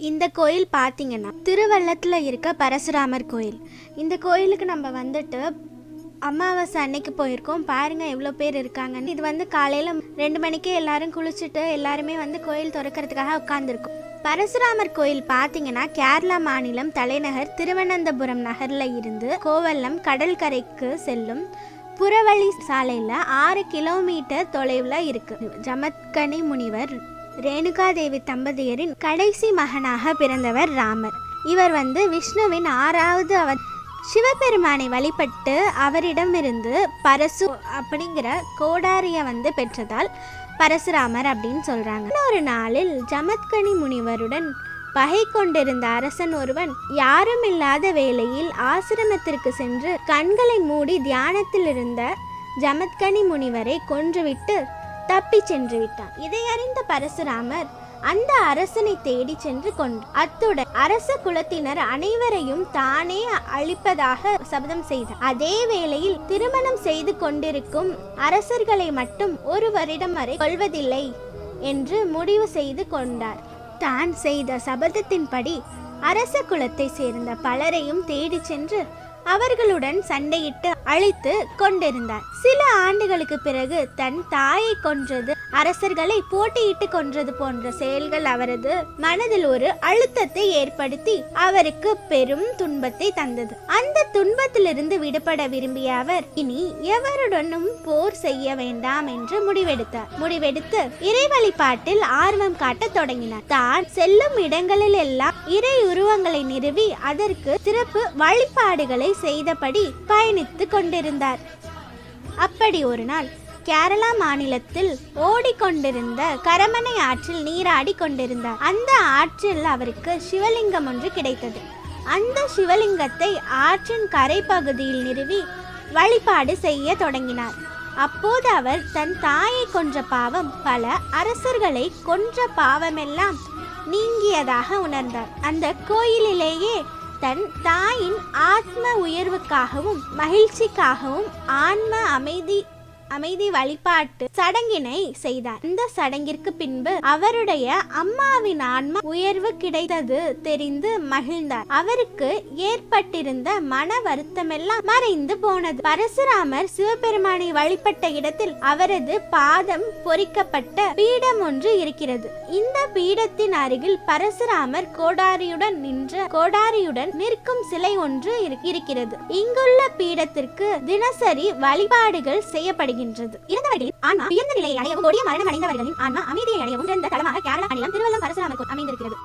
இந்த கோயில் பார்த்தீங்கன்னா திருவள்ளத்தில் இருக்க பரசுராமர் கோயில். இந்த கோயிலுக்கு நம்ம வந்துட்டு அமாவாசை அன்னைக்கு போயிருக்கோம். பாருங்கள் எவ்வளோ பேர் இருக்காங்கன்னு. இது வந்து காலையில் ரெண்டு மணிக்கே எல்லாரும் குளிச்சுட்டு எல்லாருமே வந்து கோயில் திறக்கிறதுக்காக உட்காந்துருக்கோம் பரசுராமர் கோயில் பார்த்தீங்கன்னா கேரளா மாநிலம் தலைநகர் திருவனந்தபுரம் நகரில் இருந்து கோவளம் கடற்கரைக்கு செல்லும் புறவழி சாலையில் ஆறு கிலோமீட்டர் தொலைவில் இருக்கு. ஜமத்கனி முனிவர் ரேணுகாதேவி தம்பதியரின் கடைசி மகனாக பிறந்தவர் ராமர். இவர் வந்து விஷ்ணுவின் ஆறாவது அவ சிவபெருமானை வழிபட்டு அவரிடமிருந்து பரசு அப்படிங்கிற கோடாரியை வந்து பெற்றதால் பரசுராமர் அப்படின்னு சொல்கிறாங்க ஒரு நாளில் ஜமத்கனி முனிவருடன் பகை கொண்டிருந்த அரசன் ஒருவன் யாரும் இல்லாத வேளையில் ஆசிரமத்திற்கு சென்று கண்களை மூடி தியானத்தில் இருந்த ஜமத்கனி முனிவரை கொன்றுவிட்டு தப்பிச் சென்று விட்டான். இதை அறிந்த பரசுராமர் அந்த அரசனை தேடி சென்று கொண்டு அத்துடன் அரச குலத்தினர் அனைவரையும் தானே அழிப்பதாக சபதம் செய்தார். அதே வேளையில் திருமணம் செய்து கொண்டிருக்கும் அரசர்களை மட்டும் ஒரு வருடம் வரை கொள்வதில்லை என்று முடிவு செய்து கொண்டார். தான் செய்த சபதத்தின்படி அரச குலத்தை சேர்ந்த பலரையும் தேடிச் சென்று அவர்களுடன் சண்டையிட்டு அழித்து கொண்டிருந்தார். சில ஆண்டுகளுக்கு பிறகு தன் தாயை கொன்றது அரசர்களை போட்டியிட்டு கொன்றது போன்ற செயல்கள் அவரது மனதில் ஒரு அழுத்தத்தை ஏற்படுத்தி அவருக்கு பெரும் துன்பத்தை தந்தது. அந்த துன்பத்திலிருந்து விடுபட விரும்பிய அவர் இனி எவருடனும் போர் செய்ய வேண்டாம் என்று முடிவெடுத்தார். முடிவெடுத்து இறை வழிபாட்டில் ஆர்வம் காட்டத் தொடங்கினார். தான் செல்லும் இடங்களில் எல்லாம் இறை உருவங்களை நிறுவி அதற்கு சிறப்பு வழிபாடுகளை செய்தபடி பயணித்து கொண்டிருந்தார். அப்படி ஒரு நாள் கேரளா மாநிலத்தில் ஓடிக்கொண்டிருந்த கரமனை ஆற்றில் நீராடி கொண்டிருந்தார். அந்த ஆற்றில் அவருக்கு சிவலிங்கம் ஒன்று கிடைத்தது. அந்த சிவலிங்கத்தை ஆற்றின் கரை பகுதியில் நிறுவி வழிபாடு செய்ய தொடங்கினார். அப்போது அவர் தன் தாயை கொன்ற பாவம் பல அரசர்களை கொன்ற பாவமெல்லாம் நீங்கியதாக உணர்ந்தார். அந்த கோயிலிலேயே தன் தாயின் ஆத்ம உயர்வுக்காகவும் மகிழ்ச்சிக்காகவும் ஆன்ம அமைதி அமைதி வழிபாட்டு சடங்கினை செய்தார். இந்த சடங்கிற்கு பின்பு அவருடைய அம்மாவின் ஆன்மா உயர்வு கிடைத்தது தெரிந்து மகிழ்ந்தார். அவருக்கு ஏற்பட்டிருந்த மன வருத்தமெல்லாம் மறைந்து போனது. பரசுராமர் சிவபெருமானை வழிபட்ட இடத்தில் அவரது பாதம் பொறிக்கப்பட்ட பீடம் ஒன்று இருக்கிறது. இந்த பீடத்தின் அருகில் பரசுராமர் கோடாரியுடன் நின்ற கோடாரியுடன் நிற்கும் சிலை ஒன்று இருக்கிறது. இங்குள்ள பீடத்திற்கு தினசரி வழிபாடுகள் செய்யப்படுகிறது. செய்யப்படுகின்றது இறந்தவர்களின் ஆன்மா உயர்ந்த நிலையை அடையவும் கொடிய மரணம் அடைந்தவர்களின் ஆன்மா அமைதியை அடையவும் சிறந்த தளமாக கேரள மாநிலம் திருவள்ளம் பரசுராமர் கோயில் அமைந்திருக்கிறது.